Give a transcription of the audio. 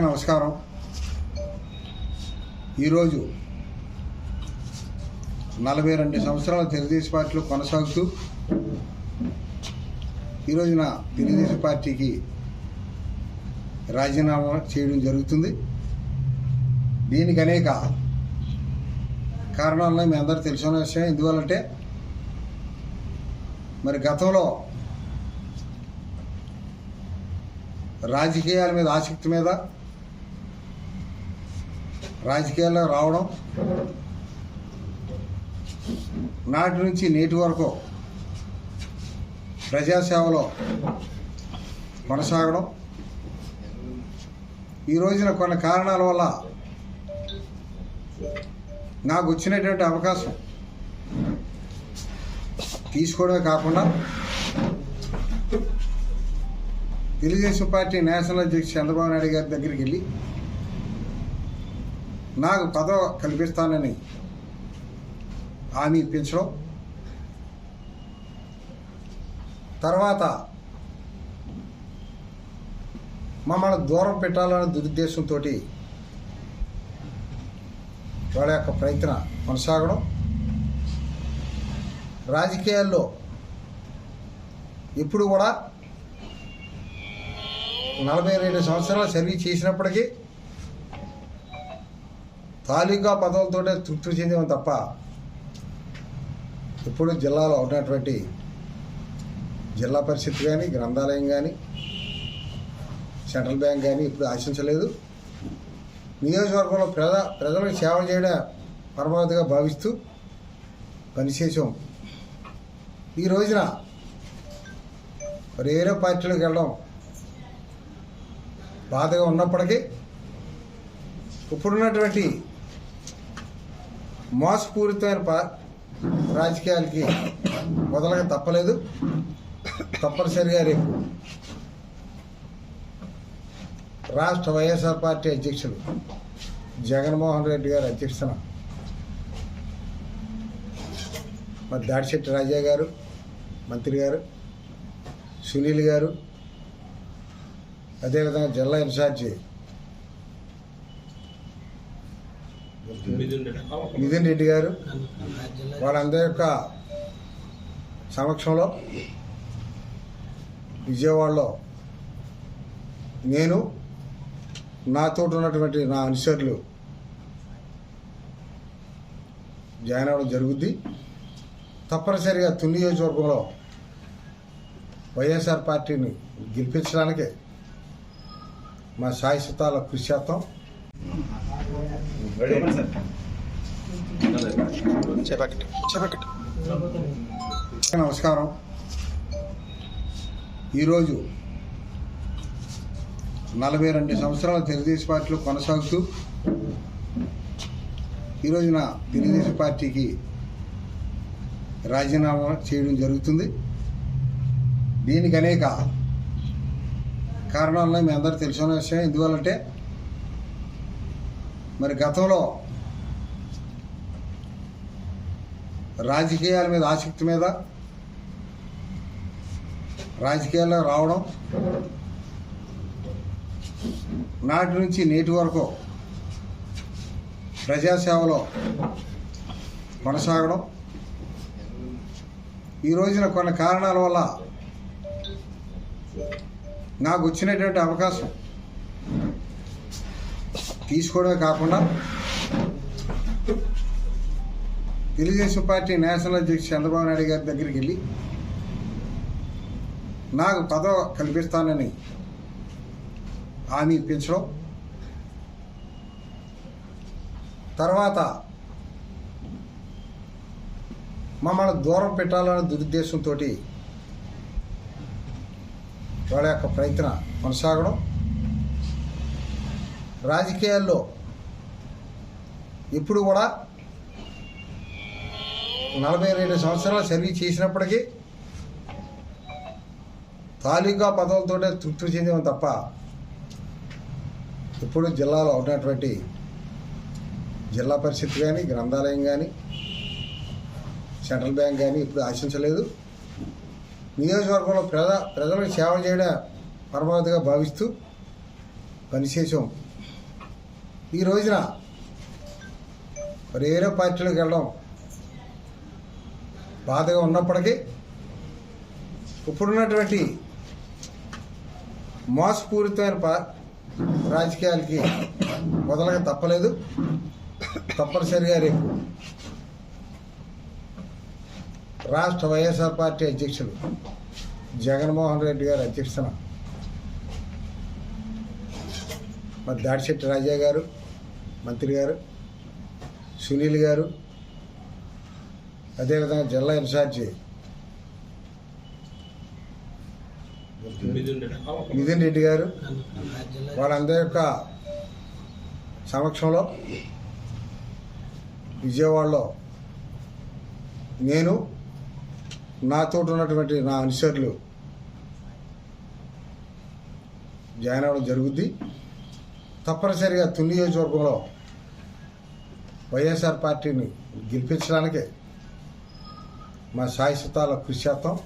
నమస్కారం. ఈరోజు నలభై రెండు సంవత్సరాల తెలుగుదేశం పార్టీలో కొనసాగుతూ ఈరోజున తెలుగుదేశం పార్టీకి రాజీనామా చేయడం జరుగుతుంది. దీనికి అనేక కారణాలను మీ అందరూ తెలుసుకున్న విషయం. ఎందువల్లంటే మరి గతంలో రాజకీయాల మీద ఆసక్తి మీద రాజకీయాల్లో రావడం నాటి నుంచి నేటి వరకు ప్రజాసేవలో కొనసాగడం. ఈ రోజున కొన్ని కారణాల వల్ల నాకు వచ్చినటువంటి అవకాశం తీసుకోవడమే కాకుండా తెలుగుదేశం పార్టీ నేషనల్ అధ్యక్షుడు చంద్రబాబు నాయుడు గారి దగ్గరికి వెళ్ళి నాకు పదవ కల్పిస్తానని హామీ ఇప్పించడం తర్వాత మమ్మల్ని దూరం పెట్టాలనే దురుద్దేశంతో వాళ్ళ యొక్క ప్రయత్నం కొనసాగడం రాజకీయాల్లో ఇప్పుడు కూడా నలభై రెండు సంవత్సరాలు సర్వీస్ చేసినప్పటికీ తాలూకా పదవులతోనే తృప్తి చెందాం తప్ప ఇప్పుడు జిల్లాలో ఉన్నటువంటి జిల్లా పరిషత్ కానీ గ్రంథాలయం కానీ సెంట్రల్ బ్యాంక్ కానీ ఇప్పుడు ఆశించలేదు. నియోజకవర్గంలో ప్రజ ప్రజలకు సేవ చేయడం పరమావధిగా భావిస్తూ పనిచేసాం ఈ రోజున మరి వేరే పార్టీలకు వెళ్ళడం బాధగా ఉన్నప్పటికీ ఇప్పుడున్నటువంటి మోసపూరితమైన పా రాజకీయాలకి మొదలగా తప్పలేదు. తప్పనిసరిగా రేపు రాష్ట్ర వైఎస్ఆర్ పార్టీ అధ్యక్షులు జగన్మోహన్ రెడ్డి గారు అధ్యక్షతన మరి దాడిశెట్టి రాజా గారు మంత్రి గారు సునీల్ గారు అదేవిధంగా జిల్లా ఇన్ఛార్జి మిథున్ రెడ్డి గారు వాళ్ళందరి యొక్క సమక్షంలో విజయవాడలో నేను నాతో ఉన్నటువంటి నా అనుసరులు జాయిన్ అవ్వడం జరుగుద్ది. తప్పనిసరిగా తుని నియోజకవర్గంలో వైఎస్ఆర్ పార్టీని గెలిపించడానికి మా శాశ్వతాల కృషి చేస్తాం. నమస్కారం. ఈరోజు నలభై రెండు సంవత్సరాల తెలుగుదేశం పార్టీలో కొనసాగుతూ ఈరోజున తెలుగుదేశం పార్టీకి రాజీనామా చేయడం జరుగుతుంది. దీనికి అనేక కారణాలను మీ అందరూ తెలిసిన విషయం ఎందువల్లంటే మరి గతంలో రాజకీయాల మీద ఆసక్తి మీద రాజకీయాల్లో రావడం నాటి నుంచి నేటి వరకు ప్రజాసేవలో కొనసాగడం ఈ రోజున కొన్ని కారణాల వల్ల నాకు వచ్చినటువంటి అవకాశం తీసుకోవడమే కాకుండా తెలుగుదేశం పార్టీ నేషనల్ అధ్యక్షుడు చంద్రబాబు నాయుడు గారి దగ్గరికి వెళ్ళి నాకు పదవ కల్పిస్తానని హామీ ఇప్పించడం తర్వాత మమ్మల్ని దూరం పెట్టాలనే దురుద్దేశంతో వాళ్ళ యొక్క ప్రయత్నం కొనసాగడం. రాజకీయాల్లో ఇప్పుడు కూడా నలభై రెండు సంవత్సరాలు సర్వీస్ చేసినప్పటికీ తాలూకా పదవులతోటే తృప్తి చెందాం తప్ప ఇప్పుడు జిల్లాలో ఉన్నటువంటి జిల్లా పరిషత్ కానీ గ్రంథాలయం కానీ సెంట్రల్ బ్యాంక్ కానీ ఇప్పుడు ఆశించలేదు. నియోజకవర్గంలో ప్రజ ప్రజలకు సేవ చేయడం పరమావధిగా భావిస్తూ పనిచేసాం ఈ రోజున మరి వేరే పార్టీలోకి వెళ్ళడం బాధగా ఉన్నప్పటికీ ఇప్పుడున్నటువంటి మోసపూరితమైన పా రాజకీయాలకి మొదలగా తప్పలేదు. తప్పనిసరిగా రేపు రాష్ట్ర వైఎస్ఆర్ పార్టీ అధ్యక్షులు జగన్మోహన్ రెడ్డి గారు అధ్యక్షతన మరి దాడిశెట్టి రాజా గారు మంత్రి గారు సునీల్ గారు అదేవిధంగా జిల్లా ఇన్ఛార్జి నితిన్ రెడ్డి గారు వాళ్ళందరి యొక్క సమక్షంలో విజయవాడలో నేను నాతో ఉన్నటువంటి నా అనుసరులు జాయిన్ అవ్వడం జరుగుద్ది. తప్పనిసరిగా తుని నియోజకవర్గంలో వైఎస్ఆర్ పార్టీని గెలిపించడానికే మా సాయశతాల కృషి చేస్తాం.